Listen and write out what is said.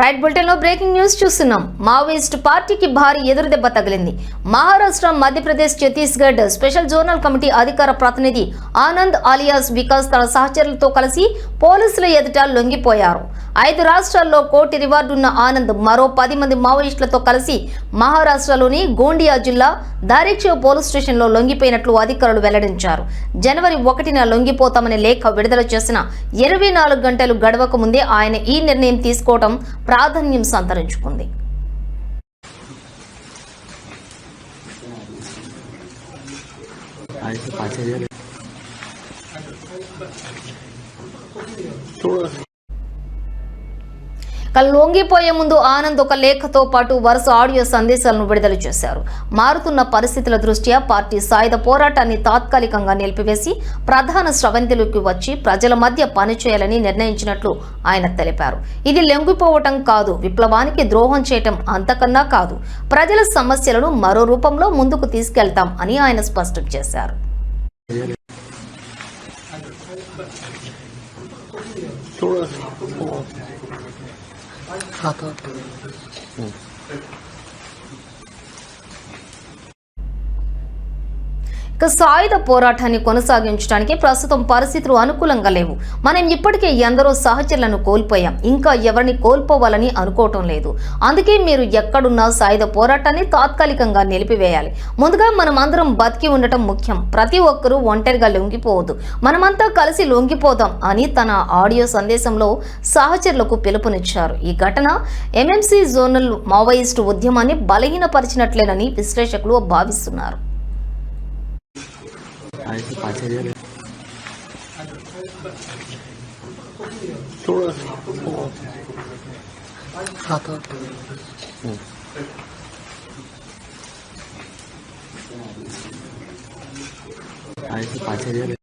Right బులెటిన్లో breaking news చూస్తున్నాం. Maoist పార్టీకి భారీ ఎదురుదెబ్బ తగిలింది. Maharashtra Madhya Pradesh Chhattisgarh special zonal committee అధికార ప్రతినిధి ఆనంద్ ఆలియాస్ వికాస్ తన సహచరులతో కలిసి పోలీసుల ఎదుట లొంగిపోయారు. ఐదు రాష్ట్రాల్లో కోటి రివార్డున్న ఆనంద్ మరో పది మంది మావోయిస్టులతో కలిసి మహారాష్ట్రలోని గోండియా జిల్లా దారిక్షో పోలీస్ స్టేషన్లో లొంగిపోయినట్లు అధికారులు వెల్లడించారు. జనవరి ఒకటిన లొంగిపోతామనే లేఖ విడుదల చేసిన ఇరవై నాలుగు గంటలు గడవక ముందే ఆయన ఈ నిర్ణయం తీసుకోవడం ప్రాధాన్యం సంతరించుకుంది. ऐसे కళ్ళొంగిపోయే ముందు ఆనంద్ ఒక లేఖతో పాటు వరుస ఆడియో సందేశాలను విడుదల చేశారు. మారుతున్న పరిస్థితుల దృష్ట్యా పార్టీ సాయుధ పోరాటాన్ని తాత్కాలికంగా నిలిపివేసి ప్రధాన స్రవంతిలోకి వచ్చి ప్రజల మధ్య పనిచేయాలని నిర్ణయించినట్లు ఆయన తెలిపారు. ఇది లొంగిపోవటం కాదు విప్లవానికి ద్రోహం చేయటం అంతకన్నా కాదు. ప్రజల సమస్యలను మరో రూపంలో ముందుకు తీసుకెళ్తాం అని ఆయన స్పష్టం చేశారు. 好的。嗯。సాయుధ పోరాటాన్ని కొనసాగించడానికి ప్రస్తుతం పరిస్థితులు అనుకూలంగా లేవు. మనం ఇప్పటికే ఎందరో సహచరులను కోల్పోయాం. ఇంకా ఎవరిని కోల్పోవాలని అనుకోవటం లేదు. అందుకే మీరు ఎక్కడున్నా సాయుధ పోరాటాన్ని తాత్కాలికంగా నిలిపివేయాలి. ముందుగా మనం అందరం బతికి ఉండటం ముఖ్యం. ప్రతి ఒక్కరూ ఒంటరిగా లొంగిపోవద్దు. మనమంతా కలిసి లొంగిపోదాం అని తన ఆడియో సందేశంలో సహచరులకు పిలుపునిచ్చారు. ఈ ఘటన ఎంఎంసీ జోనల్ మావోయిస్టు ఉద్యమాన్ని బలహీనపరిచినట్లేనని విశ్లేషకులు భావిస్తున్నారు. 还是把这个。多了，哦，好的，嗯。还是把这个。